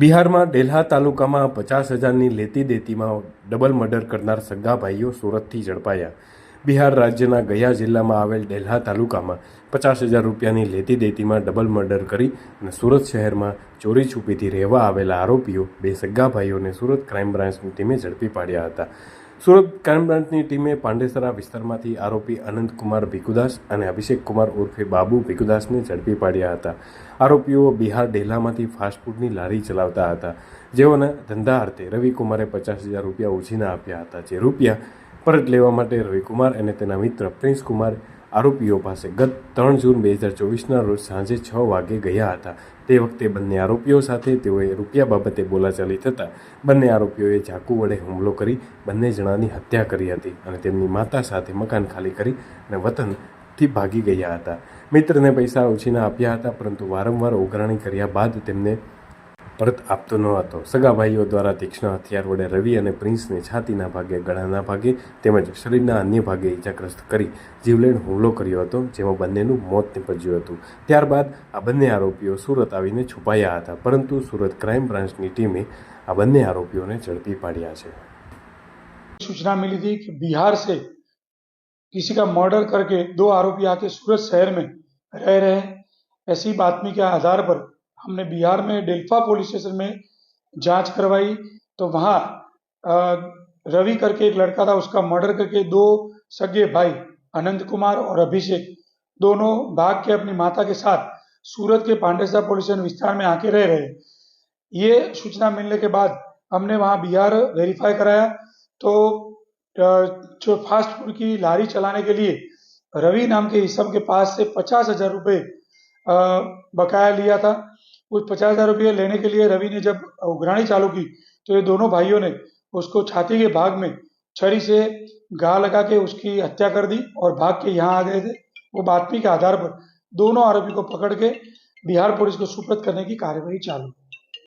બિહારમાં ડેલ્હા તાલુકામાં પચાસ હજારની લેતી દેતીમાં ડબલ મર્ડર કરનાર સગા ભાઈઓ સુરતથી ઝડપાયા. બિહાર રાજ્યના ગયા જિલ્લામાં આવેલ ડેલ્હા તાલુકામાં પચાસ હજાર રૂપિયાની લેતી દેતીમાં ડબલ મર્ડર કરી અને સુરત શહેરમાં ચોરી છુપીથી રહેવા આવેલા આરોપીઓ બે સગા ભાઈઓને સુરત ક્રાઇમ બ્રાન્ચની ટીમે ઝડપી પાડ્યા હતા. સુરત ક્રાઇમ બ્રાન્ચની ટીમે પાંડેસરા વિસ્તારમાંથી આરોપી અનંતકુમાર ભીખુદાસ અને અભિષેક કુમાર ઉર્ફે બાબુ ભીખુદાસને ઝડપી પાડ્યા હતા. આરોપીઓ બિહાર ડેલામાંથી ફાસ્ટફૂડની લારી ચલાવતા હતા, જેઓના ધંધા અર્થે રવિકુમારે પચાસ હજાર રૂપિયા ઉછીના આપ્યા હતા, જે રૂપિયા પરત લેવા માટે રવિકુમાર અને તેના મિત્ર પ્રિન્સ કુમાર આરોપીઓ પાસે ગત ત્રણ જૂન બે હજાર ચોવીસના રોજ સાંજે છ વાગે ગયા હતા. તે વખતે બંને આરોપીઓ સાથે તેઓએ રૂપિયા બાબતે બોલાચાલી થતાં બંને આરોપીઓએ ચાકુ વડે હુમલો કરી બંને જણાની હત્યા કરી હતી અને તેમની માતા સાથે મકાન ખાલી કરી અને વતનથી ભાગી ગયા હતા. મિત્રને પૈસા ઉછીના આપ્યા હતા, પરંતુ વારંવાર ઉઘરાણી કર્યા બાદ તેમને પરત આપતો ન હતો સગા ભાઈઓ દ્વારા તીક્ષ્ણ હથિયાર વડે રવિ અને પ્રિન્સને છાતીના ભાગે ગળાના ભાગે તેમજ શરીરના અન્ય ભાગે ઇજાગ્રસ્ત કરી જીવલેણ હુમલો કર્યો હતો જેમાં બંનેનું મોત નીપજ્યું હતું ત્યારબાદ આ બંને આરોપીઓ સુરત આવીને છુપાયા હતા પરંતુ સુરત ક્રાઇમ બ્રાન્ચની ટીમે આ બંને આરોપીઓને ઝડપી પાડ્યા છે सूचना मिली थी कि बिहार से किसी का मर्डर करके दो आरोपी आके सूरत शहर में रह रहे हैं ऐसी बातमी के आधार पर हमने बिहार में डेल्फा पुलिस स्टेशन में जाँच करवाई तो वहाँ रवि करके एक लड़का था, उसका मर्डर करके दो सगे भाई, अनंत कुमार और अभिषेक, दोनों भाग के अपनी माता के साथ सूरत के पांडेसरा पुलिस स्टेशन विस्तार में आके रह रहे। ये सूचना मिलने के बाद हमने वहाँ बिहार वेरीफाई कराया तो जो फास्ट फ़ूड की लारी चलाने के लिए रवि नाम के इसम के पास से पचास हज़ार रुपये बकाया लिया था। उस पचास हज़ार रुपये लेने के लिए रवि ने जब उघराणी चालू की तो ये दोनों भाइयों ने उसको छाती के भाग में छड़ी से घा लगा के उसकी हत्या कर दी और भाग के यहाँ आ गए थे। वो बातमी के आधार पर दोनों आरोपी को पकड़ के बिहार पुलिस को सुप्रत करने की कार्यवाही चालू